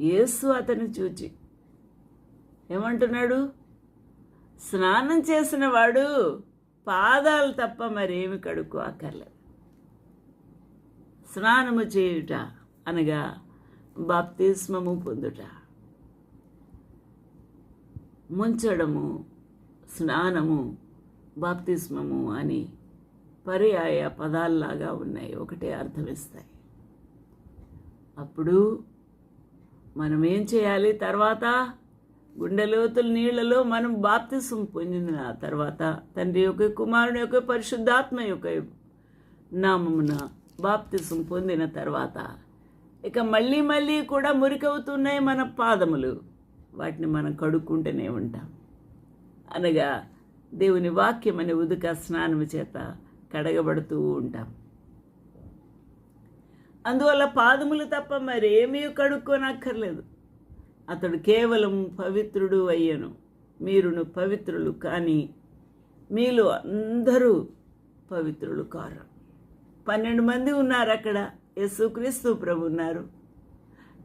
యేసు అతన్ని చూచి ఏమంటున్నాడు? స్నానం చేసిన వాడు పాదాలు తప్ప మరేమి కడుక్కో అక్కర్లేదు స్నానము చేయుట అనగా బాప్తిస్మము పొందుట. ముంచడము స్నానము బాప్తిస్మము అని పర్యాయ పదాల్లాగా ఉన్నాయి. ఒకటే అర్థమిస్తాయి అప్పుడు మనం ఏం చేయాలి? తర్వాత గుండెలోతుల నీళ్ళలో మనం బాప్తిసం పొందిన తర్వాత తండ్రి యొక్క కుమారుని యొక్క పరిశుద్ధాత్మ యొక్క నామమున బాప్తిసం పొందిన తర్వాత ఇక మళ్ళీ మళ్ళీ కూడా మురికవుతున్నాయి మన పాదములు. వాటిని మనం కడుక్కుంటూనే ఉంటాం. అనగా దేవుని వాక్యం అనే ఉదుక స్నానము చేత కడగబడుతూ ఉంటాం. అందువల్ల పాదములు తప్ప మరేమీ కడుక్కోనక్కర్లేదు. అతడు కేవలం పవిత్రుడు అయ్యను. మీరును పవిత్రులు కానీ మీలో అందరూ పవిత్రులు కారు. పన్నెండు మంది ఉన్నారు అక్కడ. యేసుక్రీస్తు ప్రభు ఉన్నారు.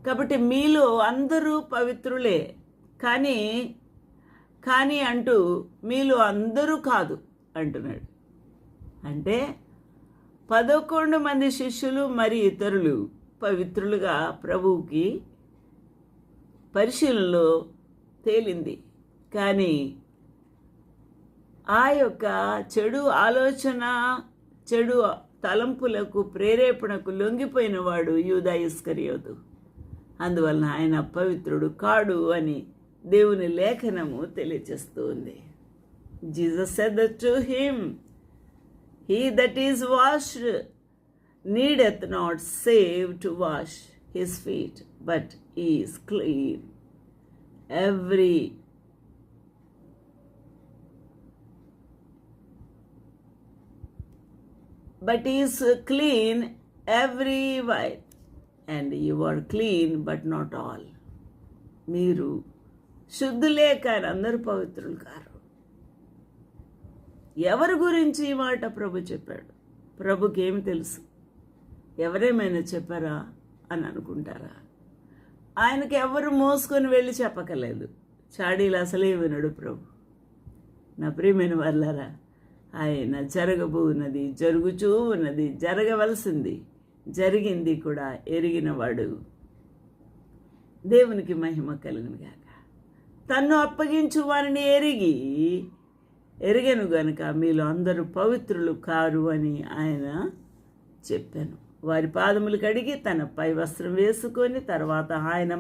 కాబట్టి మీలో అందరూ పవిత్రులే. కానీ కానీ అంటూ మీలో అందరూ కాదు అంటున్నాడు. అంటే పదకొండు మంది శిష్యులు మరి ఇతరులు పవిత్రులుగా ప్రభువుకి పరిశీలనలో తేలింది. కానీ ఆ యొక్క చెడు ఆలోచన చెడు తలంపులకు ప్రేరేపణకు లొంగిపోయిన వాడు యూదా ఇస్కరియోదు అందువలన ఆయన పవిత్రుడు కాడు అని దేవుని లేఖనము తెలియచేస్తూ ఉంది. Jesus said to him he that is washed needeth not save to wash his feet but is clean every but is clean every white and you are clean but not all మీరు శుద్ధులే కానీ అందరూ పవిత్రులు car ఎవరి గురించి ఈ మాట ప్రభు చెప్పాడు? ప్రభుకేం తెలుసు? ఎవరేమైనా చెప్పారా అని అనుకుంటారా? ఆయనకి ఎవరు మోసుకొని వెళ్ళి చెప్పకలేదు. చాడీలు అసలే వినడు ప్రభు. నా ప్రియమైన వాళ్ళారా ఆయన జరగబోన్నది జరుగుచూ ఉన్నది జరగవలసింది జరిగింది కూడా ఎరిగినవాడు. దేవునికి మహిమ కలిగిన గాక. తన్ను అప్పగించు వారిని ఎరిగి ఎరిగను గనుక మీలో అందరూ పవిత్రులు కారు అని ఆయన చెప్పాను. వారి పాదములు కడిగి తన పై వస్త్రం వేసుకొని తర్వాత ఆయన